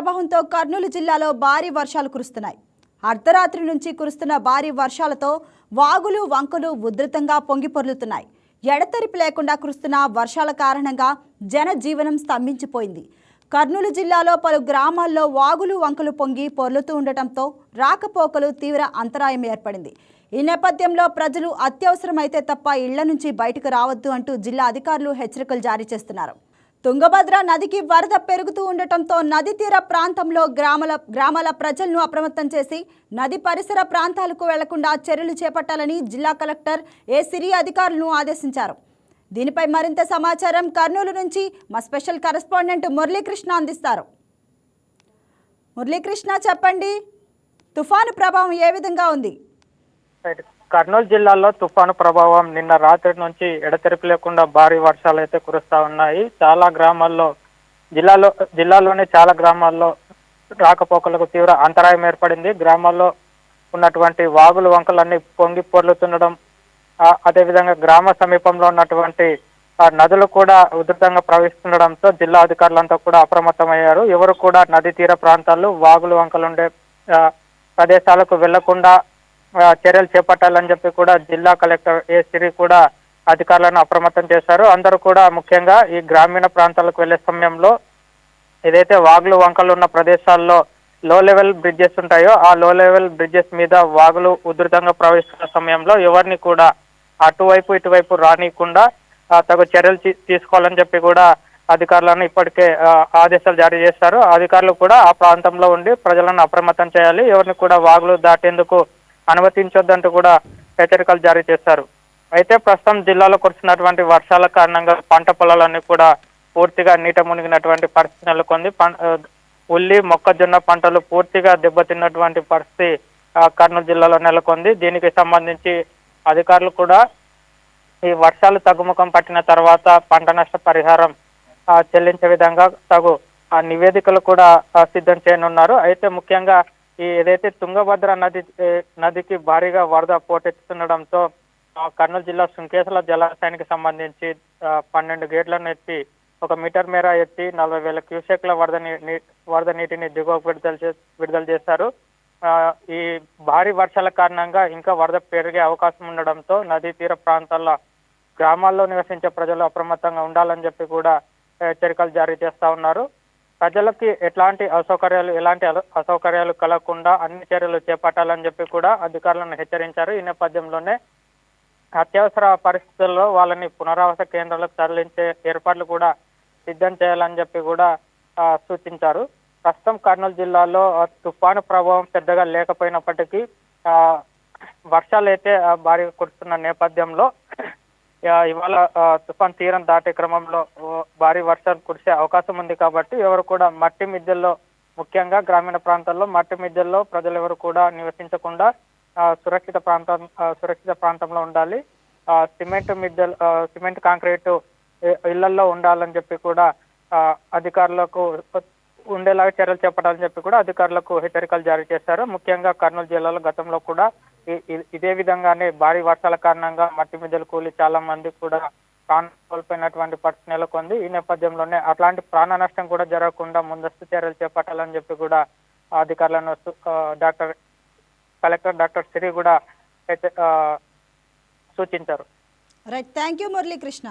ప్రభావంతో కర్నూలు జిల్లాలో భారీ వర్షాలు కురుస్తున్నాయి. అర్ధరాత్రి నుంచి కురుస్తున్న భారీ వర్షాలతో వాగులు వంకలు ఉధృతంగా పొంగి పొర్లుతున్నాయి. ఎడతెరిపి లేకుండా కురుస్తున్న వర్షాల కారణంగా జనజీవనం స్తంభించిపోయింది. కర్నూలు జిల్లాలో పలు గ్రామాల్లో వాగులు వంకలు పొంగి పొర్లుతూ ఉండటంతో రాకపోకలు తీవ్ర అంతరాయం ఏర్పడింది. ఈ నేపథ్యంలో ప్రజలు అత్యవసరమైతే తప్ప ఇళ్ళ నుంచి బయటకు రావద్దు అంటూ జిల్లా అధికారులు హెచ్చరికలు జారీ చేస్తున్నారు. తుంగభద్ర నదికి వరద పెరుగుతూ ఉండటంతో నది తీర ప్రాంతంలో గ్రామాల గ్రామాల ప్రజలను అప్రమత్తం చేసి నది పరిసర ప్రాంతాలకు వెళ్ళకుండా చర్యలు చేపట్టాలని జిల్లా కలెక్టర్ ఏ సిరి అధికారులను ఆదేశించారు. దీనిపై మరింత సమాచారం కర్నూలు నుంచి మా స్పెషల్ కరెస్పాండెంట్ మురళీకృష్ణ అందిస్తారు. మురళీకృష్ణ చెప్పండి తుఫాను ప్రభావం ఏ విధంగా ఉంది? కర్నూలు జిల్లాలో తుఫాను ప్రభావం నిన్న రాత్రి నుంచి ఎడతెరిపి లేకుండా భారీ వర్షాలు అయితే కురుస్తా ఉన్నాయి. చాలా గ్రామాల్లో జిల్లాలో జిల్లాలోనే చాలా గ్రామాల్లో రాకపోకలకు తీవ్ర అంతరాయం ఏర్పడింది. గ్రామాల్లో ఉన్నటువంటి వాగులు వంకలన్నీ పొంగి పొర్లుతుండడం అదేవిధంగా గ్రామ సమీపంలో ఉన్నటువంటి నదులు కూడా ఉధృతంగా ప్రవహిస్తుండడంతో జిల్లా అధికారులంతా కూడా అప్రమత్తమయ్యారు. ఎవరు కూడా నది తీర ప్రాంతాలు వాగులు వంకలుండే ప్రదేశాలకు వెళ్ళకుండా చర్యలు చేపట్టాలని చెప్పి కూడా జిల్లా కలెక్టర్ ఏ సిరి కూడా అధికారులను అప్రమత్తం చేశారు. అందరూ కూడా ముఖ్యంగా ఈ గ్రామీణ ప్రాంతాలకు వెళ్ళే సమయంలో ఏదైతే వాగులు వంకలు ఉన్న ప్రదేశాల్లో లో లెవెల్ బ్రిడ్జెస్ ఉంటాయో ఆ లో లెవెల్ బ్రిడ్జెస్ మీద వాగులు ఉధృతంగా ప్రవహిస్తున్న సమయంలో ఎవరిని కూడా అటువైపు ఇటువైపు రానియకుండా తగు చర్యలు తీ- తీసుకోవాలని చెప్పి కూడా అధికారులను ఇప్పటికే ఆ, ఆదేశాలు జారీ చేశారు. అధికారులు కూడా ఆ ప్రాంతంలో ఉండి ప్రజలను అప్రమత్తం చేయాలి. ఎవరిని కూడా వాగులు దాటేందుకు అనుమతించొద్దంటూ కూడా హెచ్చరికలు జారీ చేశారు. అయితే ప్రస్తుతం జిల్లాలో కురుస్తున్నటువంటి వర్షాల కారణంగా పంట పొలాలన్నీ కూడా పూర్తిగా నీట మునిగినటువంటి పరిస్థితి నెలకొంది. ఉల్లి మొక్కజొన్న పంటలు పూర్తిగా దెబ్బతిన్నటువంటి పరిస్థితి కర్నూలు జిల్లాలో నెలకొంది. దీనికి సంబంధించి అధికారులు కూడా ఈ వర్షాలు తగ్గుముఖం పట్టిన తర్వాత పంట నష్ట పరిహారం చెల్లించే విధంగా తగు ఆ నివేదికలు కూడా సిద్ధం చేయనున్నారు. అయితే ముఖ్యంగా ఈ ఏదైతే తుంగభద్ర నది నదికి భారీగా వరద పోటెత్తుతుండడంతో కర్నూలు జిల్లా సుంకేసల జలాశయానికి సంబంధించి పన్నెండు గేట్లను ఎత్తి ఒక మీటర్ మేర ఎత్తి నలభై వేల క్యూసెక్ల వరద వరద నీటిని దిగువకు విడుదల చే విడుదల చేశారు. ఈ భారీ వర్షాల కారణంగా ఇంకా వరద పెరిగే అవకాశం ఉండడంతో నదీ తీర ప్రాంతాల్లో గ్రామాల్లో నివసించే ప్రజలు అప్రమత్తంగా ఉండాలని చెప్పి కూడా హెచ్చరికలు జారీ చేస్తా ఉన్నారు. ప్రజలకి ఎట్లాంటి అసౌకర్యాలు ఎలాంటి అల- అసౌకర్యాలు కలగకుండా అన్ని చర్యలు చేపట్టాలని చెప్పి కూడా అధికారులను హెచ్చరించారు. ఈ నేపథ్యంలోనే అత్యవసర పరిస్థితుల్లో వాళ్ళని పునరావాస కేంద్రాలకు తరలించే ఏర్పాట్లు కూడా సిద్ధం చేయాలని చెప్పి కూడా సూచించారు. ప్రస్తుతం కర్నూలు జిల్లాలో తుఫాను ప్రభావం పెద్దగా లేకపోయినప్పటికీ ఆ, వర్షాలు అయితే భారీగా కురుస్తున్న నేపథ్యంలో ఇవాళ తుఫాన్ తీరం దాటే క్రమంలో భారీ వర్షాలు కురిసే అవకాశం ఉంది కాబట్టి ఎవరు కూడా మట్టి మిద్దెల్లో ముఖ్యంగా గ్రామీణ ప్రాంతాల్లో మట్టి మిద్దెల్లో ప్రజలు ఎవరు కూడా నివసించకుండా ఆ, సురక్షిత ప్రాంతం సురక్షిత ప్రాంతంలో ఉండాలి. ఆ, సిమెంట్ మిద్దెలు సిమెంట్ కాంక్రీట్ ఇళ్ళల్లో ఉండాలని చెప్పి కూడా ఆ, అధికారులకు ఉండేలాగా చర్యలు చేపట్టాలని చెప్పి కూడా అధికారులకు హెచ్చరికలు జారీ చేశారు. ముఖ్యంగా కర్నూలు జిల్లాలో గతంలో కూడా ఇదే విధంగానే భారీ వర్షాల కారణంగా మట్టి మిద్దెలు కూలి చాలా మంది కూడా ప్రాణం కోల్పోయినటువంటి పరిస్థితి నెలకొంది. ఈ నేపథ్యంలోనే అట్లాంటి ప్రాణ నష్టం కూడా జరగకుండా ముందస్తు చర్యలు చేపట్టాలని చెప్పి కూడా అధికారులను డాక్టర్ కలెక్టర్ డాక్టర్ సిరి కూడా ఆ, సూచించారు. Right thank you Muralikrishna.